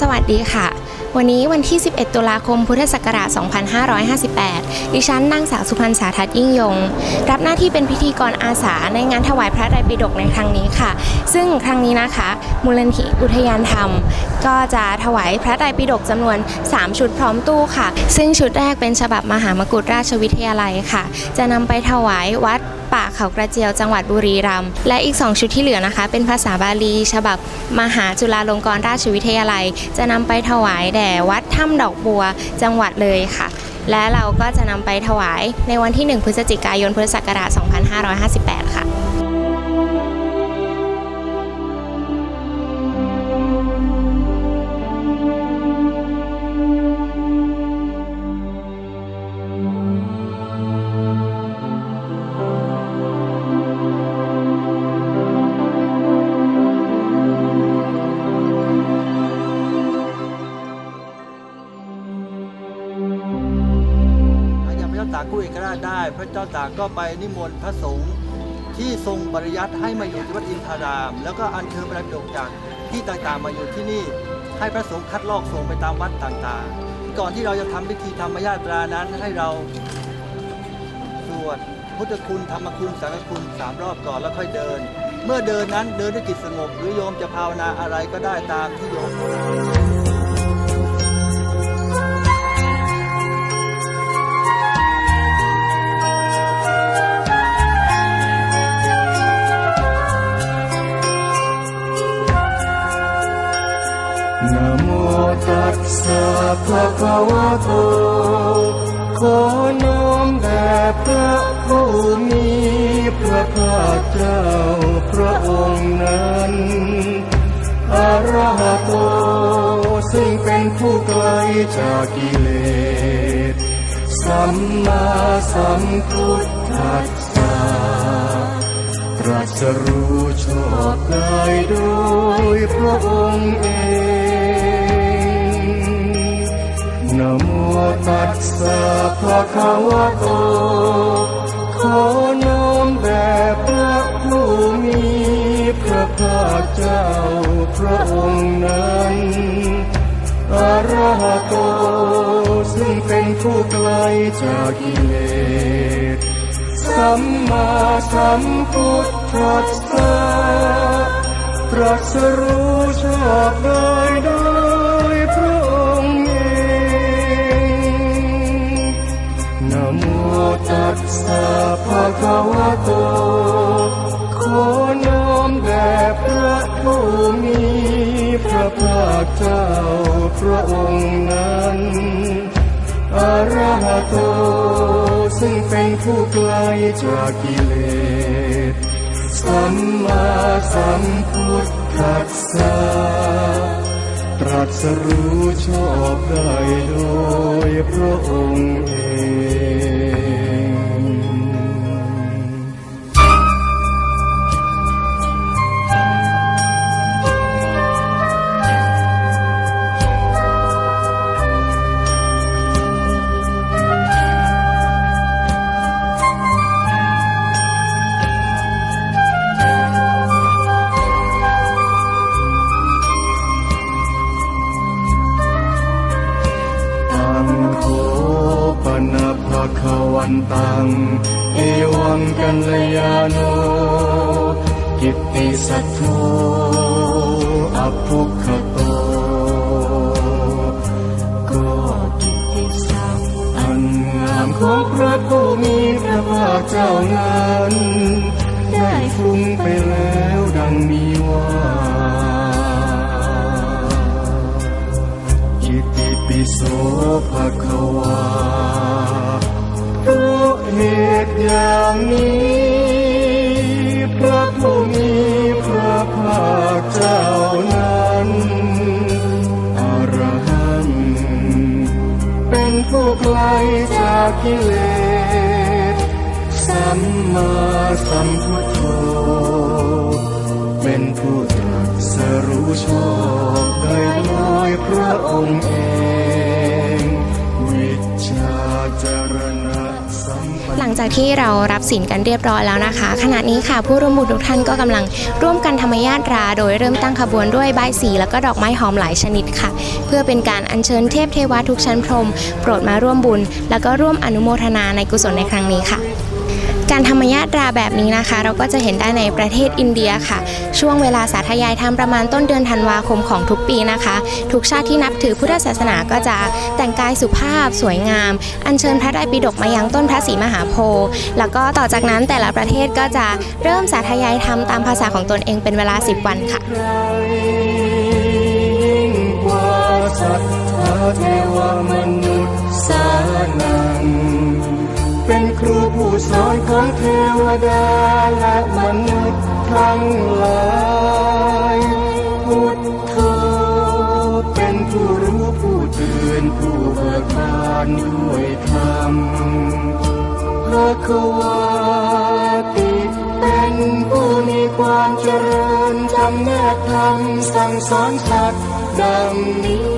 สวัสดีค่ะ วันนี้วันที่ 11 ตุลาคม พุทธศักราช 2558 ดิฉันนางสาวสุพรรณสาทัศน์ยิ่งยง รับหน้าที่เป็นพิธีกรอาสาในงานถวายพระไตรปิฎกในครั้งนี้ค่ะ ซึ่งครั้งนี้นะคะ มูลนิธิอุทยานธรรม ก็จะถวายพระไตรปิฎกจำนวน 3 ชุดพร้อมตู้ค่ะ ซึ่งชุดแรกเป็นฉบับมหามกุฏราชวิทยาลัยค่ะ จะนำไปถวายวัดป่าเขากระเจียวจังหวัดบุรีรัมย์และอีก 2 ชุดที่เหลือนะคะ เป็นภาษาบาลี ฉบับมหาจุฬาลงกรณราชวิทยาลัย จะนำไปถวายแด่วัดถ้ำดอกบัวจังหวัดเลยค่ะ และเราก็จะนำไปถวายในวันที่ 1 พฤศจิกายนพุทธศักราช 2558 ค่ะ กู้เอกราชได้ พระเจ้าตากก็ไปนิมนต์พระสงฆ์ที่ทรงบริยัติให้มาอยู่ที่วัดอินทาราม แล้วก็อัญเชิญพระดกจากที่ต่างๆมาอยู่ที่นี่ ให้พระสงฆ์คัดลอกส่งไปตามวัดต่างๆ ก่อนที่เราจะทำพิธีธรรมญาตรานั้นให้เราสวดพุทธคุณธรรมคุณสังฆคุณสามรอบก่อนแล้วค่อยเดิน เมื่อเดินนั้นเดินด้วยจิตสงบหรือโยมจะภาวนาอะไรก็ได้ตามที่โยม ภะคะวะโตขอน้อมแด่พระผู้มีพระภาคเจ้าพระองค์นั้นอระหะโตซึ่งเป็นผู้ไกลจากกิเลส สัมมาสัมพุทธัสสะตรัสรู้ชอบได้โดยพระองค์เอง นะโมตัสสะภะคะวะโต ขอน้อมแด่พระผู้มีพระภาคเจ้าพระองค์นั้นอะระหะโต ซึ่งเป็นผู้ไกลจากกิเลส สัมมาสัมพุทธัสสะตรัสรู้ชอบได้ ตัสสะภะคะวะโต ขอน้อมแด่พระผู้มีพระภาคเจ้าพระองค์นั้นอะระหะโต ซึ่งเป็นผู้ไกลจากกิเลส สัมมาสัมพุทธัสสะตรัสรู้ชอบได้โดยพระองค์เอง ตังเอวังกัลยาโนกิตติสัทโธอภุคโตก็กิตติศักดิ์อันงามของพระผู้มีพระภาคเจ้านั้น ได้ฟุ้งไปแล้วดังมีว่าอิติปิโสภะคะวา อย่างนี้พระผู้มีพระภาคเจ้านั้นอรหันต์เป็นผู้ไกลจากกิเลสสัมมาสัมพุทโธเป็นผู้ตรัสรู้ชอบได้โดยพระองค์เอง จารณะสัมปันหลังจากที่เรารับศีลกันเรียบร้อยแล้วนะคะ ขณะนี้ค่ะผู้ร่วมบุญทุกท่านก็กำลังร่วมกันธรรมญาตรา โดยเริ่มตั้งขบวนด้วยใบสี แล้วก็ดอกไม้หอมหลายชนิดค่ะ เพื่อเป็นการอัญเชิญเทพเทวทุกชั้นพรหมโปรดมาร่วมบุญ แล้วก็ร่วมอนุโมทนาในกุศลในครั้งนี้ค่ะ การธรรมญาตราแบบนี้นะคะ เราก็จะเห็นได้ในประเทศอินเดียค่ะ ช่วงเวลาสาธยายธรรมประมาณต้นเดือนธันวาคมของทุกปีนะคะ ทุกชาติที่นับถือพุทธศาสนาก็จะแต่งกายสุภาพสวยงาม อัญเชิญพระไตรปิฎกมายังต้นพระศรีมหาโพธิ์แล้วก็ต่อจากนั้นแต่ละประเทศก็จะเริ่มสาธยายธรรมตามภาษาของตนเองเป็นเวลา 10 วันค่ะสัตว์เทวมนุษย์สานังเป็นครู ผู้สอนของเทวดาและมนุษย์ทั้งหลายพุทธเป็นผู้รู้ผู้ตื่นผู้เบิกบานด้วยธรรมพระควาติเป็นผู้มีความเจริญจำแนกธรรมสั่งสอนสัตว์ดังนี้